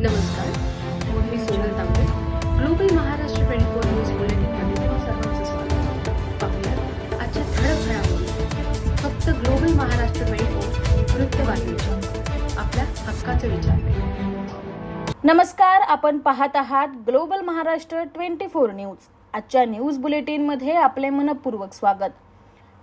नमस्कार. मी Sonal Tambe. Global Maharashtra twenty four news बुलेटिनमध्ये तुम्हा सर्वांचं स्वागत. पाहूया आजच्या ठळक घडामोडी फक्त ग्लोबल महाराष्ट्र ट्वेंटी फोर वृत्तवाहिनीच्या आपल्या हक्काचे विचार. नमस्कार आपण पाहत आहात global Maharashtra twenty four news. आजच्या न्यूज बुलेटिनमध्ये आपले मनपूर्वक स्वागत.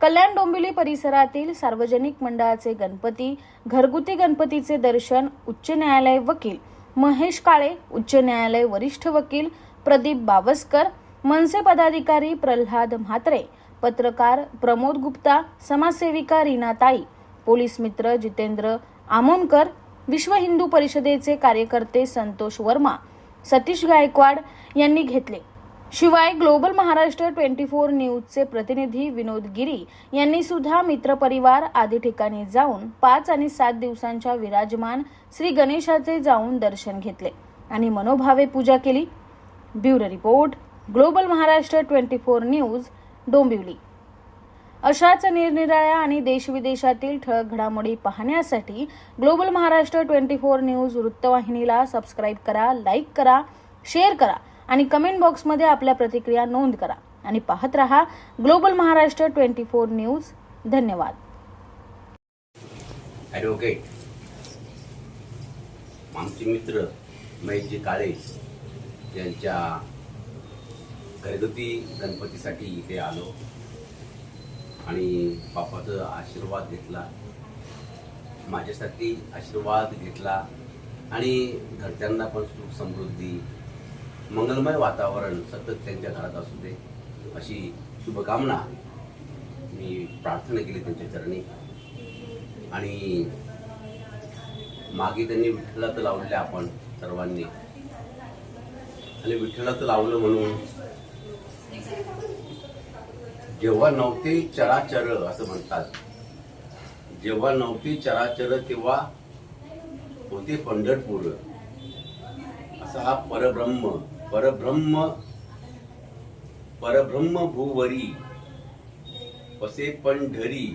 कल्याण डोंबिवली परिसरातील सार्वजनिक मंडळाचे गणपती घरगुती गणपतीचे दर्शन उच्च न्यायालय वकील महेश काळे उच्च न्यायालय वरिष्ठ वकील प्रदीप बावस्कर मनसे पदाधिकारी प्रल्हाद म्हात्रे पत्रकार प्रमोद गुप्ता समाजसेविका रीनाताई पोलीस मित्र जितेंद्र आमोणकर विश्व हिंदू परिषदेचे कार्यकर्ते संतोष वर्मा सतीश गायकवाड यांनी घेतले. शिवाय ग्लोबल महाराष्ट्र ट्वेंटी फोर न्यूजचे प्रतिनिधी विनोद गिरी यांनी सुद्धा मित्रपरिवार आदी ठिकाणी जाऊन पाच आणि सात दिवसांच्या विराजमान श्री गणेशाचे जाऊन दर्शन घेतले आणि मनोभावे पूजा केली. Bureau report global Maharashtra twenty four news Dombivli. अशाच निरनिराळ्या आणि देशविदेशातील ठळक घडामोडी पाहण्यासाठी global Maharashtra twenty four news वृत्तवाहिनीला सबस्क्राईब करा लाईक करा शेअर करा आणि कमेंट बॉक्समध्ये आपल्या प्रतिक्रिया नोंद करा. आणि पाहत रहा global Maharashtra twenty four news. धन्यवाद. ॲडव्होकेट आमचे मित्र महेशजी काळे यांच्या घरगुती गणपतीसाठी इथे आलो आणि बापाचा आशीर्वाद घेतला. माझ्यासाठी आशीर्वाद घेतला आणि घरच्यांना पण सुख समृद्धी मंगलमय वातावरण सतत त्यांच्या घरात असू दे अशी शुभकामना मी प्रार्थना केली त्यांच्या चरणी. आणि मागे त्यांनी विठ्ठलात लावले आपण सर्वांनी. आणि विठ्ठलात लावलं म्हणून जेव्हा नव्हते चराचर असं म्हणतात. जेव्हा नव्हते चराचर तेव्हा होते पंढरपूर. असा हा परब्रह्म परब्रह्म परब्रह्म भूवरी पसे पंढरी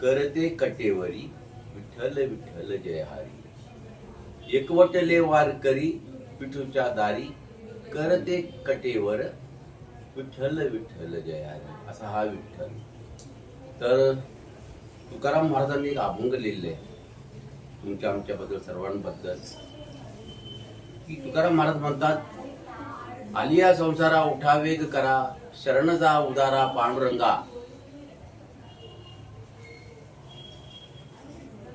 करते कटेवरी विठ्ठल विठ्ठल जय हरी एकवटले वारकरी पिठूच्या दारी करते कटेवर विठ्ठल विठ्ठल जयहारी. असा हा विठ्ठल. तर तुकाराम महाराजांनी एक अभंग लिहिले तुमच्या आमच्याबद्दल सर्वांबद्दल. की तुकाराम महाराज म्हणतात आलिया संसारा उठा वेग करा शरण जा उदारा पांडुरंगा.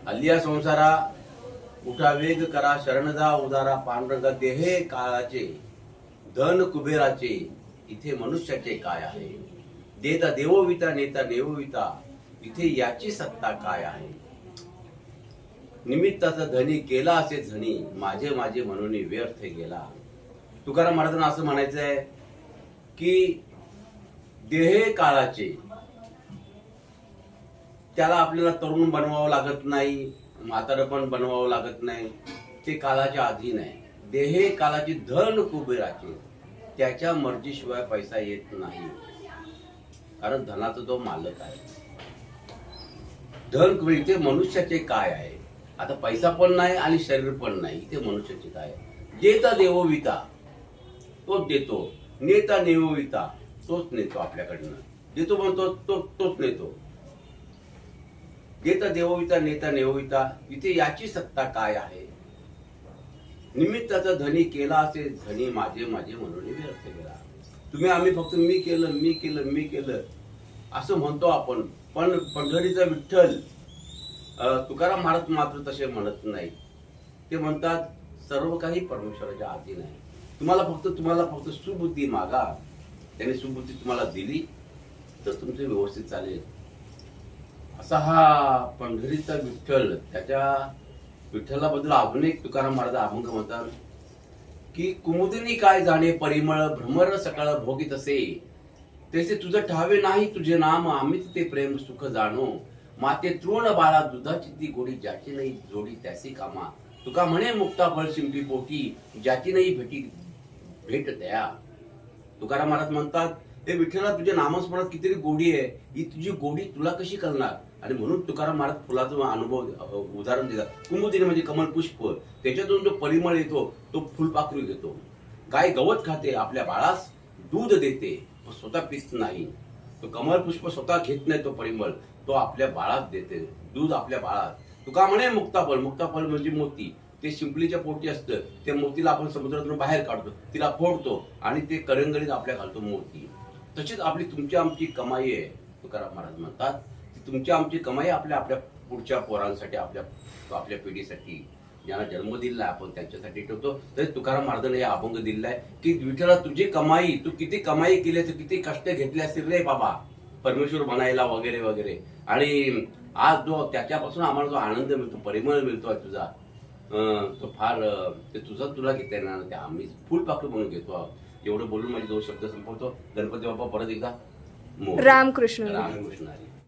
आलिया संसारा उठा वेग करा शरण जा उदारा पांडुरंगा देहे काळाचे धन कुबेराचे इथे मनुष्याचे काय आहे? देता देवोविता नेता देवोविता इथे याची सत्ता काय आहे? निमित्ताचा धनी केला असे धनी माझे माझे म्हणून व्यर्थ गेला. तुकाराम महाराजांना असं म्हणायचं आहे की देहे काळाचे त्याला आपल्याला तरुण बनवावं लागत नाही म्हातारं पण बनवावं लागत नाही ते काळाच्या अधीन आहे. देहे काळाची धन कुबेराचे त्याच्या मर्जीशिवाय पैसा येत नाही. कारण धनाचा तो मालक आहे. धन कुबेर इथे मनुष्याचे काय आहे? आता पैसा पण नाही आणि शरीर पण नाही इथे मनुष्याचे काय आहे? देता देवोविता तोच देतो. नेता नेवोविता तोच नेतो आपल्याकडनं. देतो म्हणतो तो तोच नेतो. देता देवविता नेता नेवविता इथे याची सत्ता काय आहे? निमित्ताचा धनी केला असे धनी माझे माझे म्हणून व्यर्थ केला तुम्ही आम्ही फक्त मी केलं मी केलं मी केलं. असं म्हणतो आपण. पण पंढरीचा विठ्ठल तुकाराम महाराज मात्र तसे म्हणत नाही ते म्हणतात सर्व काही परमेश्वराच्या आधी नाही. तुम्हाला फक्त तुम्हाला फक्त सुबुद्धी मागा. त्याने सुबुद्धी तुम्हाला दिली तर तुमचे व्यवस्थित चालेल. असा हा पंढरीचा विठ्ठल त्याच्या विठ्ठलाबद्दल अजून एक तुकाराम महाराज अभंग म्हणतात की कुमुदिनी काय जाणे परिमळ भ्रमर सकाळ भोगीत असे तेसे तुझं ठावे नाही तुझे नाम आम्हीच ते प्रेम सुख जाणो. माते तृण बाळा दुधाची ती गोडी ज्याची नाही जोडी त्यासी कामा. तुका म्हणे मुक्ता फळ शिंपी पोटी ज्याची नाही भेटी भेट द्या. तुकाराम महाराज म्हणतात हे विठ्ठला तुझ्या नामस्मरणात कितीतरी गोडी आहे. ही तुझी गोडी तुला कशी कळणार आणि म्हणून तुकाराम महाराज फुलाचा अनुभव उदाहरण देतात. कुमुदिनी म्हणजे कमल पुष्प. त्याच्यातून जो परिमळ येतो तो फुलपाखरू देतो. गाय गवत खाते आपल्या बाळास दूध देते पण स्वतः पित नाही. तो कमल पुष्प स्वतः घेत नाही तो परिमळ. तो आपल्या बाळात देते. दूध आपल्या बाळात तुका म्हणे मुक्ताफळ मुक्ताफल म्हणजे मोती. ते शिंपलीच्या पोटी असतं त्या मोतीला आपण समुद्रातून बाहेर काढतो तिला फोडतो आणि ते करंगळीत आपल्या घालतो मोती तशीच आपली तुमची आमची कमाई आहे तुकाराम महाराज म्हणतात. ती तुमची आमची कमाई आपल्या आपल्या पुढच्या पोरांसाठी आपल्या आपल्या पिढीसाठी. ज्यांना जन्म दिला आपण त्यांच्यासाठी ठेवतो. तर तुकाराम महाराजांनी हे अभंग दिलाय की विठ्ठला तुझी कमाई तू किती कमाई केली असेल किती कष्ट घेतले असतील रे बाबा? परमेश्वर बनायला वगैरे वगैरे. आणि आज जो त्याच्यापासून आम्हाला जो आनंद मिळतो परिमळ मिळतो तुझा. तो फार अं, ते तुझं तुला घेता येणार नाही. ते आम्ही फुलपाखरू म्हणून घेतो आहोत एवढं बोलून माझे दोन शब्द संपवतो गणपती बाप्पा परत एकदा. रामकृष्ण रामकृष्ण हरी.